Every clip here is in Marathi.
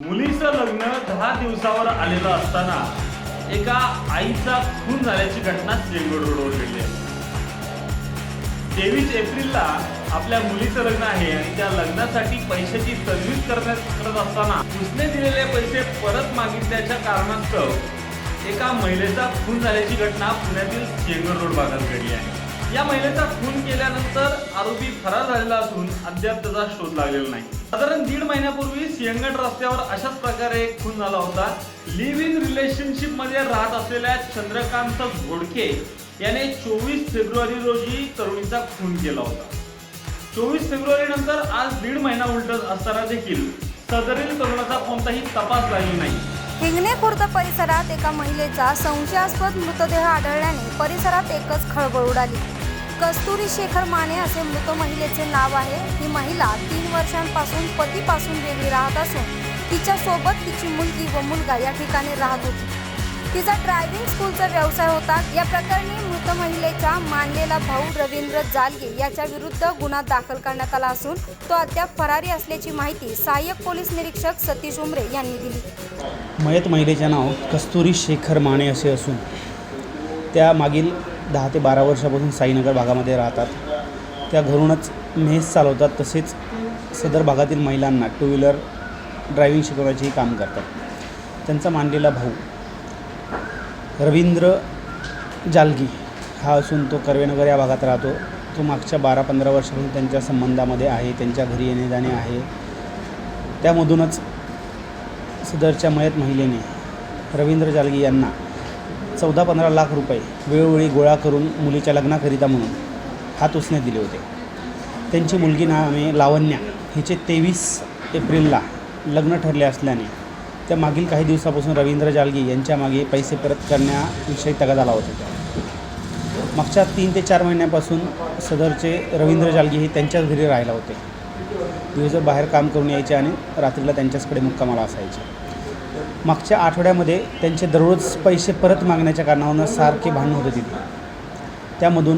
मुलीचं लग्न दहा दिवसावर आलेलं असताना एका आईचा खून झाल्याची घटना चेंगूर रोडवर घडली आहे. तेवीस एप्रिलला आपल्या मुलीचं लग्न आहे आणि त्या लग्नासाठी पैशाची तजवीज करण्यात करत असताना उसने दिलेले पैसे परत मागितल्याच्या कारणास्तव एका महिलेचा खून झाल्याची घटना पुण्यातील चेंगूर रोड भागात घडली आहे. या महिलेचा खून केल्यानंतर आरोपी फरार झालेला असून अद्याप त्याचा शोध लागलेला नाही. साधारण दीड महिन्यापूर्वी सिंहगड रस्त्यावर अशाच प्रकारे एक खून झाला होता. लिव्ह इन रिलेशनशिपमध्ये राहत असलेल्या चंद्रकांत घोडके याने चोवीस फेब्रुवारी रोजी तरुणीचा खून केला होता. चोवीस फेब्रुवारी नंतर आज दीड महिना उलटत असताना देखील सदरील तरुणाचा कोणताही तपास झालेला नाही. हिंगणे खुर्द परिसरात एका महिलेचा संशयास्पद मृतदेह आढळल्याने परिसरात एकच खळबळ उडाली. कस्तुरी शेखर माने असे मृत महिलेचे नाव आहे. ही महिला तीन वर्षांपासून पतीपासून वेगळी राहत असून तिच्या सोबत तिची मुलगी व मुलगा या ठिकाणी राहत होती. तिचा ड्रायव्हिंग स्कूलचा व्यवसाय होता. या प्रकरणी मृत महिलेचा मानलेला भाऊ रवींद्र जालगे याच्या विरुद्ध गुन्हा दाखल करण्यात आला असून तो अद्याप फरारी असल्याची माहिती सहाय्यक पोलीस निरीक्षक सतीश उमरे यांनी दिली. मयत महिलेचे नाव कस्तुरी शेखर माने असे असून त्या मागील दहा ते बारा वर्षापासून साईनगर भागामध्ये राहतात. त्या घरूनच मेस चालवतात. तसेच सदर भागातील महिलांना टू व्हीलर ड्रायव्हिंग शिकवण्याचेही काम करतात. त्यांचा मानलेला भाऊ रवींद्र जालगी हा असून तो कर्वेनगर या भागात राहतो. तो मागच्या बारा पंधरा वर्षापासून त्यांच्या संबंधामध्ये आहे त्यांच्या घरी येणे जाणे आहे. त्यामधूनच सदरच्या मयत महिलेने रवींद्र जालगी यांना चौदा पंधरा लाख रुपये वेळोवेळी गोळा करून मुलीच्या लग्नाकरिता म्हणून हात उसने दिले होते. त्यांची मुलगी नामे लावण्या. हिचे तेवीस एप्रिलला लग्न ठरले असल्याने त्या मागील काही दिवसापासून रवींद्र जालगी यांच्या मागे पैसे परत करण्याविषयी तगादा लावत होत्या मागच्या तीन ते चार महिन्यापासून सदरचे रवींद्र जालगी हे त्यांच्याच घरी राहायला होते. दिवसभर बाहेर काम करून यायचे आणि रात्रीला त्यांच्याचकडे मुक्कामाला असायचे. मागच्या आठवड्यामध्ये त्यांचे दररोज पैसे परत मागण्याच्या कारणावरनं सारखे भांडण होते तिथे त्यामधून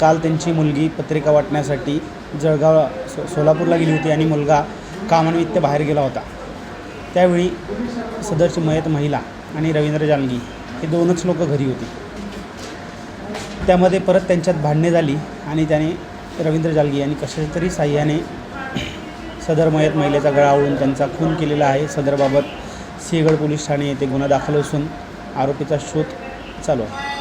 काल त्यांची मुलगी पत्रिका वाटण्यासाठी जळगाव सो सोलापूरला गेली होती आणि मुलगा कामानिमित्त बाहेर गेला होता. त्यावेळी सदरची मयत महिला आणि रवींद्र जानगी हे दोनच लोक घरी होती. त्यामध्ये परत त्यांच्यात भांडणे झाली आणि त्याने रवींद्र जालगी यांनी कशाच्या तरी साह्याने सदर मयत महिलेचा गळा आवळून त्यांचा खून केलेला आहे. सदरबाबत सिंहगड पोलीस ठाणे येथे गुन्हा दाखल असून आरोपीचा शोध चालू आहे.